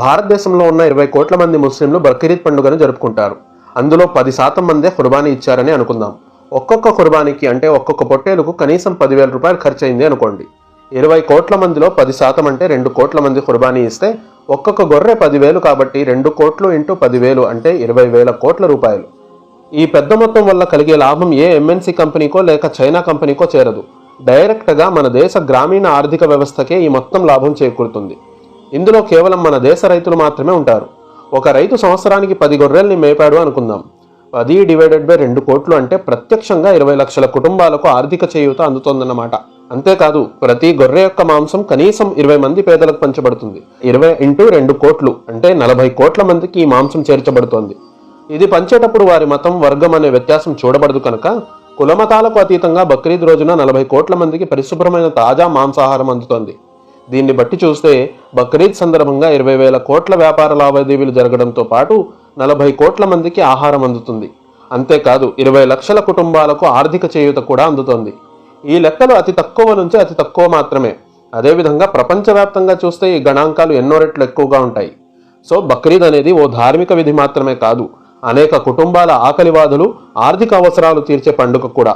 భారతదేశంలో ఉన్న ఇరవై కోట్ల మంది ముస్లింలు బక్రీద్ పండుగను జరుపుకుంటారు. అందులో పది శాతం మందే కుర్బానీ ఇచ్చారని అనుకుందాం. ఒక్కొక్క కుర్బానీకి అంటే ఒక్కొక్క పొట్టేలకు కనీసం పదివేల రూపాయలు ఖర్చు అయింది అనుకోండి. ఇరవై కోట్ల మందిలో పది శాతం అంటే రెండు కోట్ల మంది కుర్బానీ ఇస్తే ఒక్కొక్క గొర్రె పదివేలు కాబట్టి రెండు కోట్లు ఇంటూ పదివేలు అంటే ఇరవై వేల కోట్ల రూపాయలు. ఈ పెద్ద మొత్తం వల్ల కలిగే లాభం ఏ ఎంఎన్సీ కంపెనీకో లేక చైనా కంపెనీకో చేరదు. డైరెక్ట్గా మన దేశ గ్రామీణ ఆర్థిక వ్యవస్థకే ఈ మొత్తం లాభం చేకూరుతుంది. ఇందులో కేవలం మన దేశ రైతులు మాత్రమే ఉంటారు. ఒక రైతు సంవత్సరానికి పది గొర్రెల్ని మేపాడు అనుకుందాం. పది డివైడెడ్ బై రెండు కోట్లు అంటే ప్రత్యక్షంగా ఇరవై లక్షల కుటుంబాలకు ఆర్థిక చేయూత అందుతోందన్నమాట. అంతేకాదు ప్రతి గొర్రె యొక్క మాంసం కనీసం ఇరవై మంది పేదలకు పంచబడుతుంది. ఇరవై ఇంటూ రెండు కోట్లు అంటే నలభై కోట్ల మందికి ఈ మాంసం చేర్చబడుతోంది. ఇది పంచేటప్పుడు వారి మతం వర్గం అనే వ్యత్యాసం చూడబడదు కనుక కులమతాలకు అతీతంగా బక్రీద్ రోజున నలభై కోట్ల మందికి పరిశుభ్రమైన తాజా మాంసాహారం అందుతోంది. దీన్ని బట్టి చూస్తే బక్రీద్ సందర్భంగా ఇరవై వేల కోట్ల వ్యాపార లావాదేవీలు జరగడంతో పాటు నలభై కోట్ల మందికి ఆహారం అందుతుంది. అంతేకాదు ఇరవై లక్షల కుటుంబాలకు ఆర్థిక చేయూత కూడా అందుతోంది. ఈ లెక్కలు అతి తక్కువ నుంచి అతి తక్కువ మాత్రమే. అదేవిధంగా ప్రపంచవ్యాప్తంగా చూస్తే ఈ గణాంకాలు ఎన్నో రెట్లు ఎక్కువగా ఉంటాయి. సో బక్రీద్ అనేది ఓ ధార్మిక విధి మాత్రమే కాదు. అనేక కుటుంబాల ఆకలివాదులు ఆర్థిక అవసరాలు తీర్చే పండుగ కూడా.